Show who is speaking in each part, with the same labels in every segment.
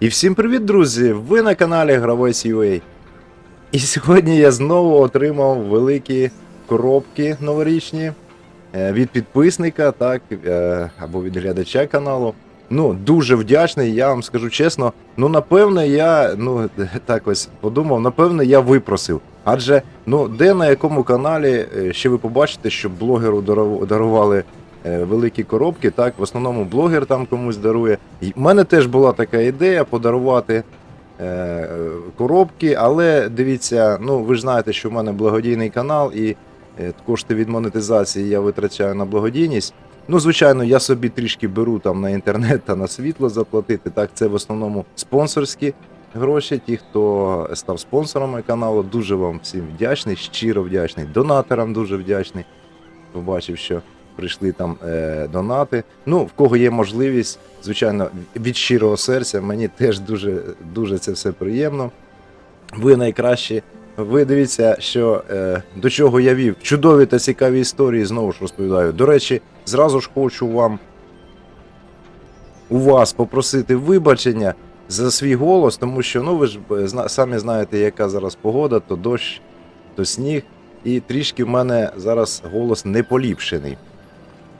Speaker 1: І всім привіт, друзі! Ви на каналі Гравець UA. І сьогодні я знову отримав великі коробки новорічні е, від підписника, так, е, або від глядача каналу. Ну, дуже вдячний, я вам скажу чесно. Ну, напевно, я ну, так ось подумав, напевно, я випросив. Адже ну, де на якому каналі е, ще ви побачите, що блогеру дару- дарували великі коробки, так, в основному блогер там комусь дарує. І в мене теж була така ідея подарувати е, коробки, але дивіться, ну ви ж знаєте, що в мене благодійний канал і е, кошти від монетизації я витрачаю на благодійність. Ну, звичайно, я собі трішки беру там на інтернет та на світло заплатити. Так, це в основному спонсорські гроші. Ті, хто став спонсорами каналу, дуже вам всім вдячний, щиро вдячний. Донаторам дуже вдячний. Побачив, що прийшли там е, донати. Ну, в кого є можливість, звичайно, від щирого серця. Мені теж дуже, дуже це все приємно. Ви найкращі. Ви дивіться, що е, до чого я вів. Чудові та цікаві історії знову ж розповідаю. До речі, зразу ж хочу вам у вас попросити вибачення за свій голос, тому що ну ви ж е, самі знаєте, яка зараз погода, то дощ, то сніг, і трішки в мене зараз голос не поліпшений.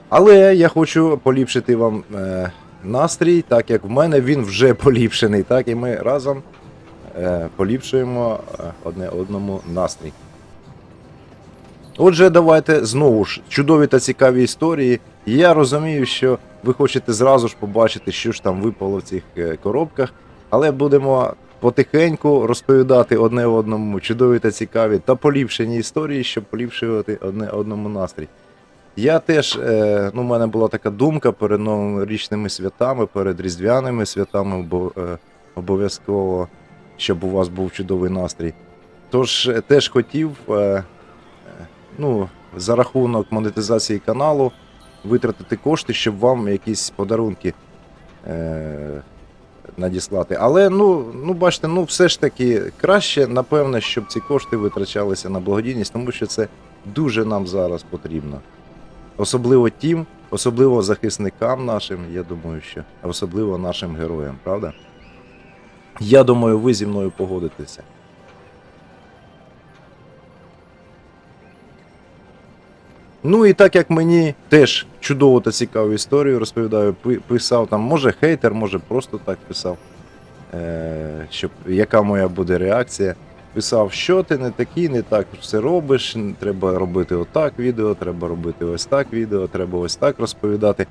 Speaker 1: Але я хочу поліпшити вам е, настрій, так як в мене він вже поліпшений, так і ми разом е, поліпшуємо е, одне одному настрій. Отже, давайте знову ж чудові та цікаві історії. Я розумію, що ви хочете зразу ж побачити, що ж там випало в цих е, коробках, але будемо потихеньку розповідати одне одному чудові та цікаві та поліпшені історії, щоб поліпшувати одне одному настрій. Я теж, е, ну, в мене була така думка перед новорічними святами, перед різдвяними святами бо, е, обов'язково, щоб у вас був чудовий настрій. Тож е, теж хотів, ну, за рахунок монетизації каналу витратити кошти, щоб вам якісь подарунки надіслати. Але ну, ну бачите, ну все ж таки краще, напевне, щоб ці кошти витрачалися на благодійність, тому що це дуже нам зараз потрібно. Особливо тим, особливо захисникам нашим, я думаю, що особливо нашим героям, правда? Я думаю, ви зі мною погодитеся. Ну і так як мені теж чудову та цікаву історію розповідаю, писав там, може хейтер, може просто так писав, е, щоб яка моя буде реакція. Писав, що ти не такий, не так все робиш, треба робити отак відео, треба робити ось так відео, треба ось так розповідати.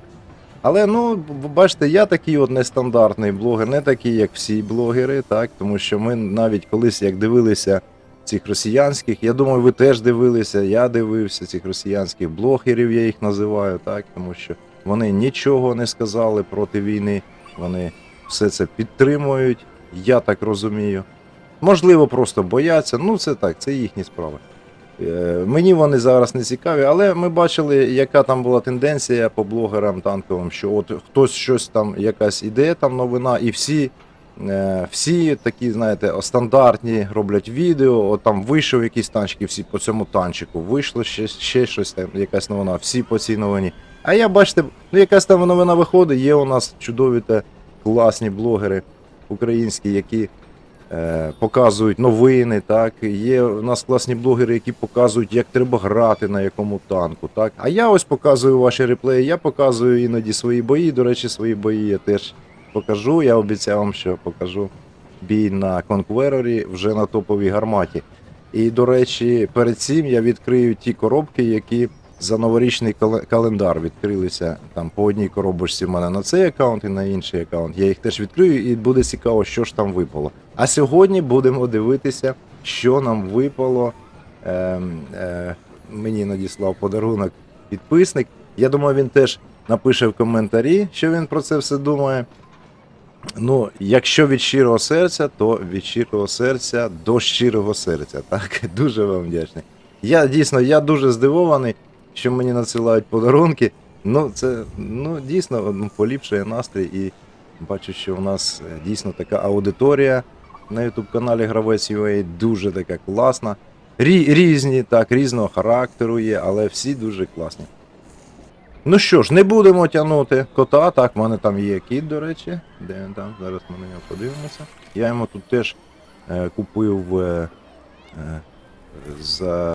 Speaker 1: Але ну, бачите, я такий от нестандартний блогер, не такий, як всі блогери, так, тому що ми навіть колись як дивилися цих росіянських, я думаю, ви теж дивилися, я дивився цих росіянських блогерів, я їх називаю, так, тому що вони нічого не сказали проти війни, вони все це підтримують, я так розумію. Можливо, просто бояться, ну це так, це їхні справи. Е, Мені вони зараз не цікаві, але ми бачили, яка там була тенденція по блогерам танковим, що от хтось щось там, якась ідея, там новина, і всі, е, всі такі, знаєте, стандартні роблять відео. От там вийшов якийсь танчик, і всі по цьому танчику, вийшло ще, ще щось там, якась новина, всі по цій новині. А я бачите, ну якась там новина виходить, є у нас чудові та класні блогери українські, які показують новини, так. Є у нас класні блогери, які показують, як треба грати на якому танку. Так. А я ось показую ваші реплеї, я показую іноді свої бої. До речі, свої бої я теж покажу. Я обіцяв вам, що покажу бій на Конкверорі вже на топовій гарматі. І, до речі, перед цим я відкрию ті коробки, які за новорічний календар відкрилися там по одній коробочці в мене на цей аккаунт і на інший аккаунт. Я їх теж відкрию, і буде цікаво, що ж там випало. А сьогодні будемо дивитися, що нам випало. Ем, е, мені надіслав подарунок підписник. Я думаю, він теж напише в коментарі, що він про це все думає. Ну, якщо від щирого серця, то від щирого серця до щирого серця. Так, дуже вам вдячний. Я дійсно я дуже здивований, що мені надсилають подарунки. Ну, це ну, дійсно ну, поліпшує настрій і бачу, що у нас е, дійсно така аудиторія на YouTube каналі Гравець UA дуже така класна. Рі, різні, так, різного характеру є, але всі дуже класні. Ну що ж, не будемо тягнути кота. Так, в мене там є кіт, до речі. Де він там? Зараз ми на нього подивимося. Я йому тут теж е, купив е, е, за,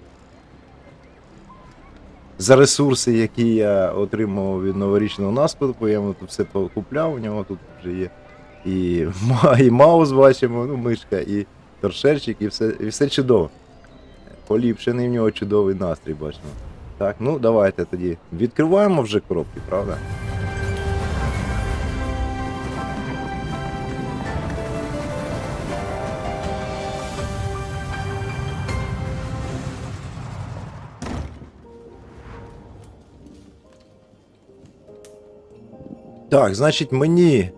Speaker 1: за ресурси, які я отримав від новорічного наступу, Я йому тут все покупляв, у нього тут вже є і, і маус бачимо, ну, мишка, і торшерчик, і все, і все чудово. Поліпшений в нього чудовий настрій, бачимо. Так, ну давайте тоді. Відкриваємо вже коробки, правда? Так, значить, мені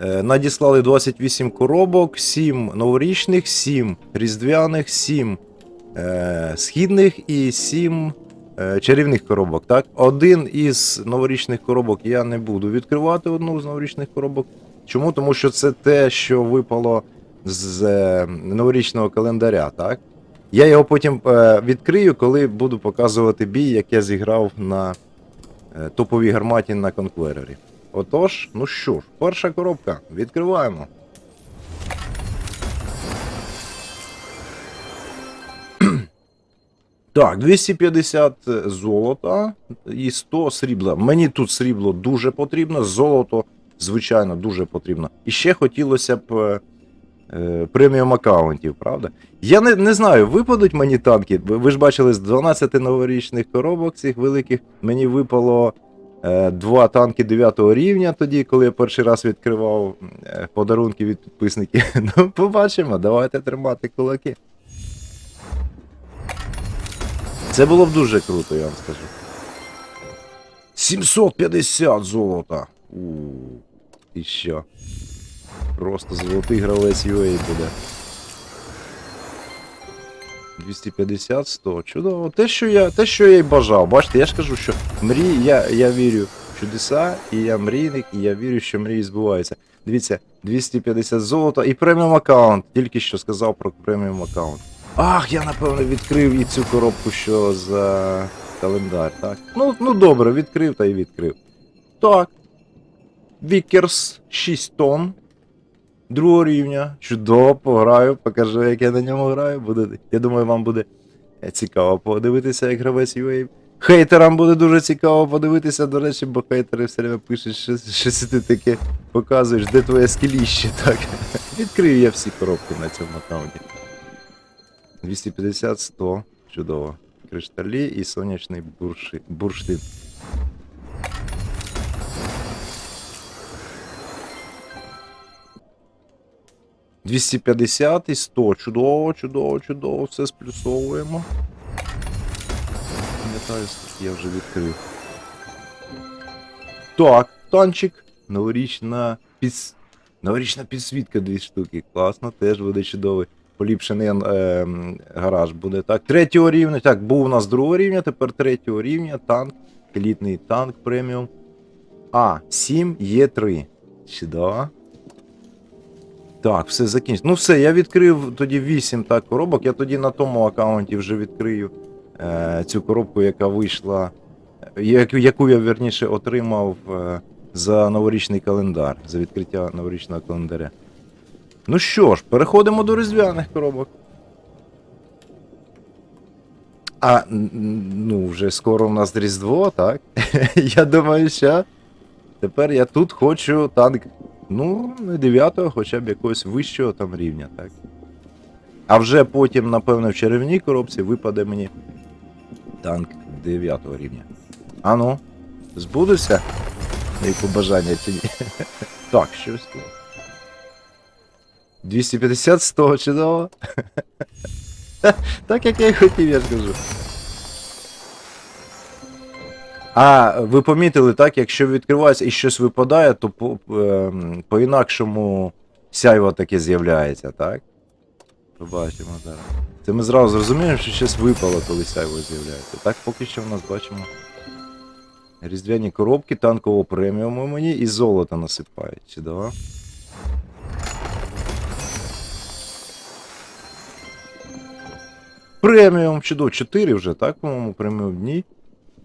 Speaker 1: е, надіслали 28 коробок, 7 новорічних, 7 різдвяних, 7 е, східних і 7 е, чарівних коробок. Так? Один із новорічних коробок я не буду відкривати одну з новорічних коробок. Чому? Тому що це те, що випало з е, новорічного календаря. Так? Я його потім е, відкрию, коли буду показувати бій, як я зіграв на топовій гарматі на конкверері. Отож, ну що ж, перша коробка. Відкриваємо. Так, 250 золота і 100 срібла. Мені тут срібло дуже потрібно, золото, звичайно, дуже потрібно. І ще хотілося б е, е, преміум аккаунтів, правда? Я не, не знаю, випадуть мені танки. Ви, ви ж бачили з 12 новорічних коробок цих великих. Мені випало е, два танки 9 рівня тоді, коли я перший раз відкривав е, подарунки від підписників. Ну, побачимо, давайте тримати кулаки. Це було б дуже круто, я вам скажу. 750 золота. У, і що? Просто золотий гравець UA буде. 250, 100. Чудово. Те, що я, те, що я й бажав. Бачите, я ж кажу, що мрії, я, я вірю в чудеса, і я мрійник, і я вірю, що мрії збуваються. Дивіться, 250 золота і преміум аккаунт. Тільки що сказав про преміум аккаунт. Ах, я напевно відкрив і цю коробку, що за календар, так? Ну, ну добре, відкрив та й відкрив. Так. Вікерс 6 тонн. Другого рівня. Чудово, пограю, покажу, як я на ньому граю. Буде, я думаю, вам буде е, цікаво подивитися, як гравець UA. Хейтерам буде дуже цікаво подивитися, до речі, бо хейтери все время пишуть, що, що ти таке показуєш, де твоє скіліще, так. Відкрию я всі коробки на цьому аккаунті. 250, 100. Чудово. Кришталі і сонячний бурши, бурштин. Двісті п'ятдесят і 100. Чудово, чудово, чудово. Все сплюсовуємо. Пам'ятаю, я вже відкрив. Так, танчик. Новорічна підс... Новорічна підсвітка дві штуки. Класно, теж буде чудовий. Поліпшений е, гараж буде. Так, третього рівня. Так, був у нас другого рівня, тепер третього рівня. Танк. Елітний танк преміум. А, 7 є 3. Чудово. Так, все закінчено. Ну все, я відкрив тоді 8 так, коробок. Я тоді на тому аккаунті вже відкрию е, цю коробку, яка вийшла. е, Яку, яку я верніше отримав е, за новорічний календар, за відкриття новорічного календаря. Ну що ж, переходимо до різдвяних коробок. А, ну, вже скоро у нас Різдво, так? я думаю, що тепер я тут хочу танк, ну, не 9, хоча б якогось вищого там рівня, так? А вже потім, напевно, в черевній коробці випаде мені танк 9 рівня. А ну, збудуться мої побажання чи ні? так, щось тут. 250 100, чудово. так як я й хотів, я ж кажу. А, ви помітили, так, якщо відкривається і щось випадає, то по, ем, по-інакшому сяйво таке з'являється, так? Побачимо зараз. Це ми зразу зрозуміємо, що щось випало, коли сяйво з'являється. Так, поки що в нас бачимо. Різдвяні коробки, танкового преміуму мені і золото насипають. Чудово. Преміум, чудово, 4 вже, так, по-моєму, преміум дні.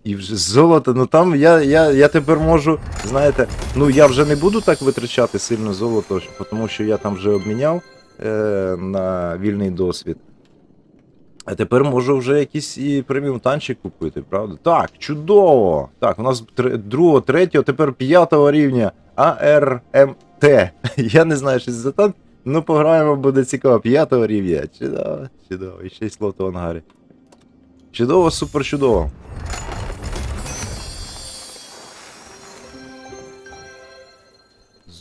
Speaker 1: І вже золото, ну там я, я, я тепер можу, знаєте, ну я вже не буду так витрачати сильно золото, тому що я там вже обміняв е, на вільний досвід. А тепер можу вже якийсь і преміум танчик купити, правда? Так, чудово! Так, у нас другого, третього, тепер п'ятого рівня АРМТ. Я не знаю, що це за танк, ну пограємо, буде цікаво. П'ятого рівня. Чудово, чудово. І ще й слот у ангарі. Чудово, супер чудово.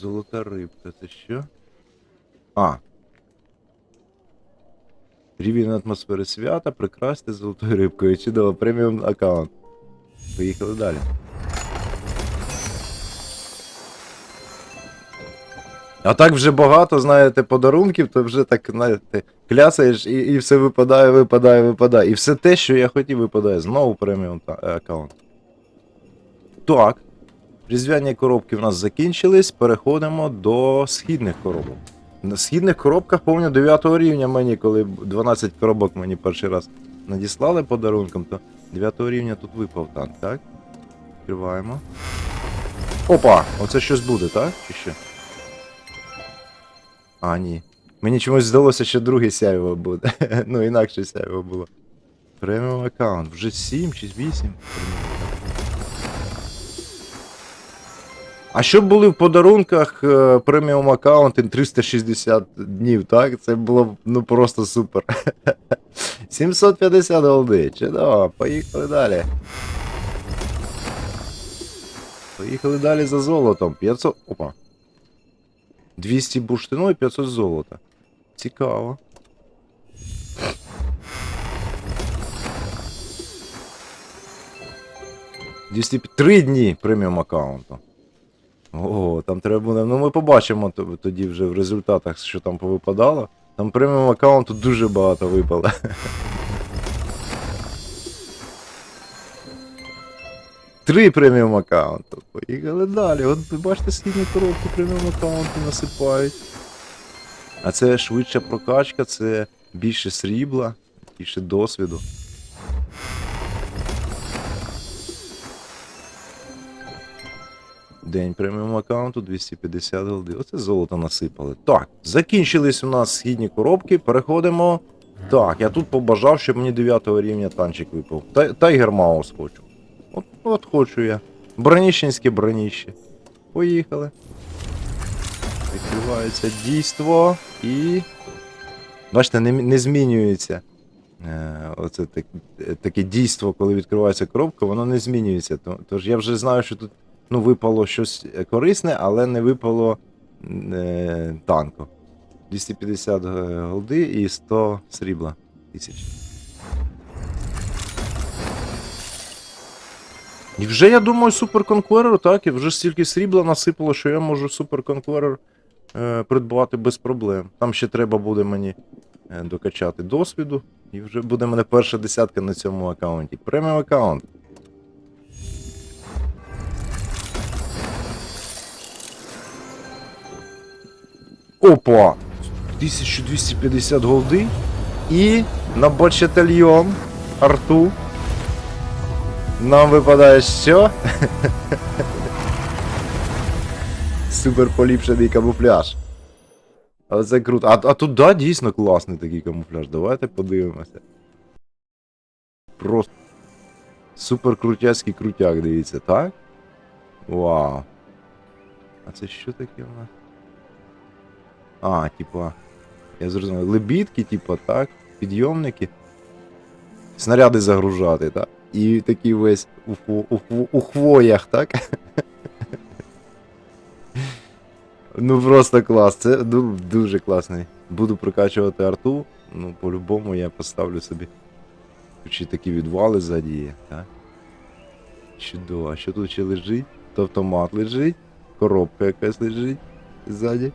Speaker 1: Золота рибка, це що? А. Рівень атмосфери свята, прикрасти золотою рибкою. Чудово, преміум аккаунт. Поїхали далі. А так вже багато, знаєте, подарунків, то вже так, знаєте, клясаєш і, і все випадає, випадає, випадає. І все те, що я хотів, випадає. Знову преміум е, аккаунт. Так. Різдвяні коробки в нас закінчились. Переходимо до східних коробок. На східних коробках повні 9 рівня мені, коли 12 коробок мені перший раз надіслали подарунком, то 9 рівня тут випав танк, так? Відкриваємо. Опа! Оце щось буде, так? Чи що? А, ні. Мені чомусь здалося, що друге сяйво буде. ну, інакше сяйво було. Преміум аккаунт. Вже 7 чи 8. А що були в подарунках е, преміум аккаунти 360 днів, так? Це було ну просто супер. 750 голди. Чудово, поїхали далі. Поїхали далі за золотом. 500. Опа. 200 бурштину і 500 золота. Цікаво. Три дні преміум аккаунту. Ого, там треба буде. Ну ми побачимо тоді вже в результатах, що там повипадало. Там преміум аккаунту дуже багато випало. Три преміум аккаунту. Поїхали далі. От бачите, східні коробки преміум аккаунту насипають. А це швидша прокачка, це більше срібла, більше досвіду. День преміум аккаунту 250 голди. Оце золото насипали. Так, закінчились у нас східні коробки. Переходимо. Так, я тут побажав, щоб мені 9 рівня танчик випав. Та- Тайгер Маус хочу. От, от хочу я. Броніщенське броніще. Поїхали. Відкривається дійство і. Бачите, не, не змінюється. Е, оце так, таке дійство, коли відкривається коробка, воно не змінюється. Тож я вже знаю, що тут ну, випало щось е, корисне, але не випало е, танку. 250 голди і 100 срібла тисяч. І вже я думаю, Супер Конкурер, так, і вже стільки срібла насипало, що я можу Супер Конкурер е, придбати без проблем. Там ще треба буде мені е, докачати досвіду, і вже буде мене перша десятка на цьому аккаунті. Преміум аккаунт. Опа! 1250 голди. І на бочетальйон арту. Нам випадає що? Супер поліпшений камуфляж. Але це круто. А, а тут, да, дійсно класний такий камуфляж. Давайте подивимося. Просто супер крутяцький крутяк, дивіться, так? Вау. А це що таке у нас? А, типа. Я зрозумів. Лебідки, типа, так? Підйомники. Снаряди загружати, так? І такий весь у, хво- у, у хвоях, так? Ну просто клас, це дуже класний. Буду прокачувати арту, ну по-любому я поставлю собі. Чи такі відвали ззаді є, так? Чудово, а що тут ще лежить? То автомат лежить, коробка якась лежить ззаді.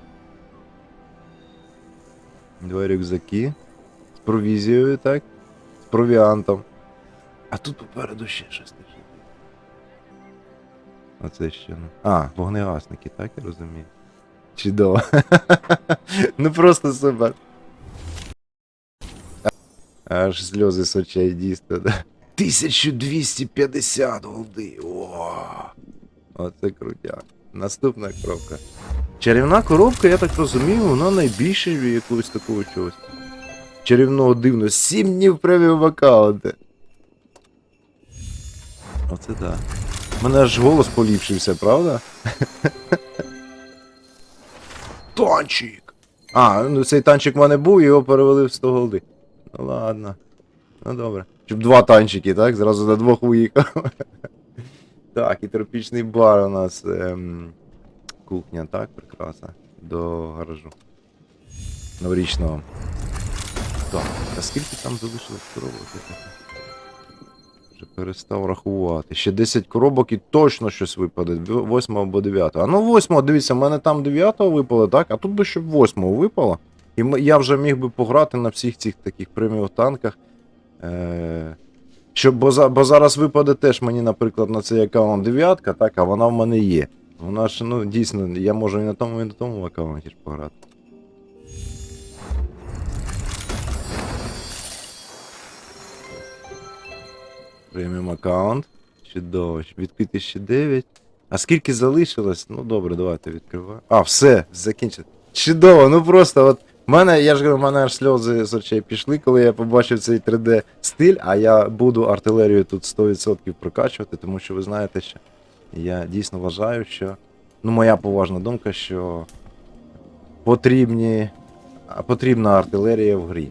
Speaker 1: Два рюкзаки. З провізією, так? З провіантом. А тут попереду ще щось лежить. Оце що. ну. А, вогнегасники, так я розумію. Чудово. ну просто супер. Аж сльози з очей дійсно. Да? 1250 голди. О! Оце крутяк. Наступна коробка. Чарівна коробка, я так розумію, вона найбільше якогось такого чогось. Чарівного дивно. 7 днів преміум аккаунти. Оце так. У мене аж голос поліпшився, правда? Танчик! А, ну цей танчик в мене був, його перевели в 100 голди. Ну ладно. Ну добре. Щоб два танчики, так? Зразу на двох уїхав. так, і тропічний бар у нас. Ем, кухня, так, прекрасна. До гаражу. Новорічного. Так, а скільки там залишилось коробок? Вже перестав рахувати. Ще 10 коробок і точно щось випаде. 8 або 9. А ну 8, дивіться, в мене там 9 випало, так? А тут би ще 8 випало. І я вже міг би пограти на всіх цих таких преміум танках. Е- щоб, бо, бо зараз випаде теж мені, наприклад, на цей аккаунт 9, так, а вона в мене є. Вона ж, ну, дійсно, я можу і на тому, і на тому аккаунті пограти. Преміум аккаунт. Чудово. Відкрити ще 9. А скільки залишилось? Ну добре, давайте відкриваємо. А, все, закінчили. Чудово, ну просто от. в Мене, я ж говорю, в мене аж сльози з очей пішли, коли я побачив цей 3D стиль, а я буду артилерію тут 100% прокачувати, тому що ви знаєте, що я дійсно вважаю, що. Ну, моя поважна думка, що потрібні, потрібна артилерія в грі.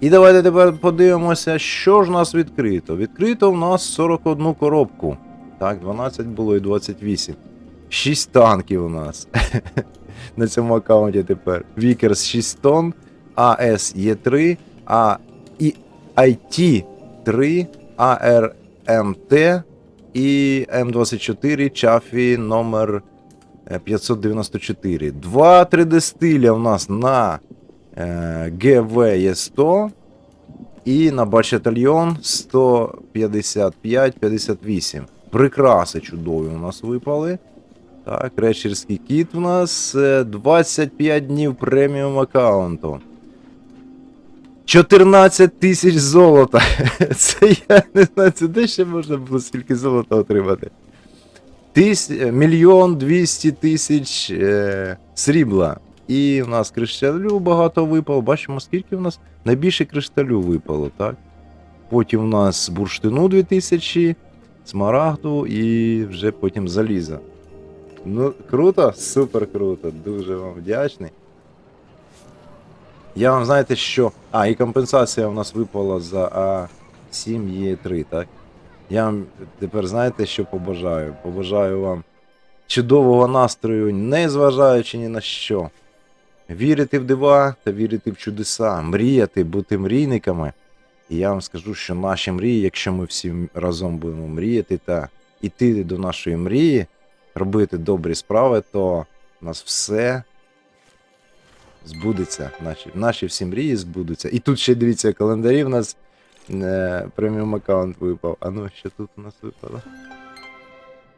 Speaker 1: І давайте тепер подивимося, що ж у нас відкрито. Відкрито в нас 41 коробку. Так, 12 було і 28. 6 танків у нас. На цьому аккаунті тепер. Вікерс 6 тонн, АС Є3, А і IT 3, АРМТ і М24 Чафі номер е, 594. Два 3D стиля у нас на е, ГВ Є100 і на Бачатальйон 155-58. Прикраси чудові у нас випали. Так, речерський кіт у нас е, 25 днів преміум аккаунту. 14 тисяч золота. Це я не знаю, це де ще можна було стільки золота отримати. Е, Мільйон 200 тисяч е, срібла. І у нас кришталю багато випало. Бачимо, скільки у нас найбільше кришталю випало, так? Потім у нас бурштину 2000, смарагду і вже потім заліза. Ну, круто, супер круто, дуже вам вдячний. Я вам знаєте, що. А, і компенсація у нас випала за А7Е3, так? Я вам тепер знаєте, що побажаю? Побажаю вам чудового настрою, не зважаючи ні на що. Вірити в дива та вірити в чудеса, мріяти, бути мрійниками. І я вам скажу, що наші мрії, якщо ми всі разом будемо мріяти та йти до нашої мрії, робити добрі справи, то у нас все збудеться. Наші, наші всі мрії збудуться. І тут ще дивіться, календарі в нас е, преміум аккаунт випав. А ну, що тут у нас випало?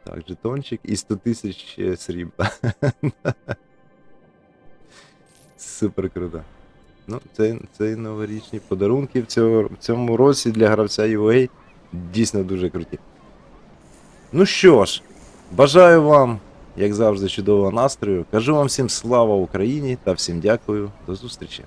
Speaker 1: Так, жетончик і 100 тисяч е, срібла. Супер круто. Ну, це, це новорічні подарунки в цьому, в цьому році для гравця UA дійсно дуже круті. Ну що ж, бажаю вам, як завжди, чудового настрою. Кажу вам всім слава Україні та всім дякую. До зустрічі.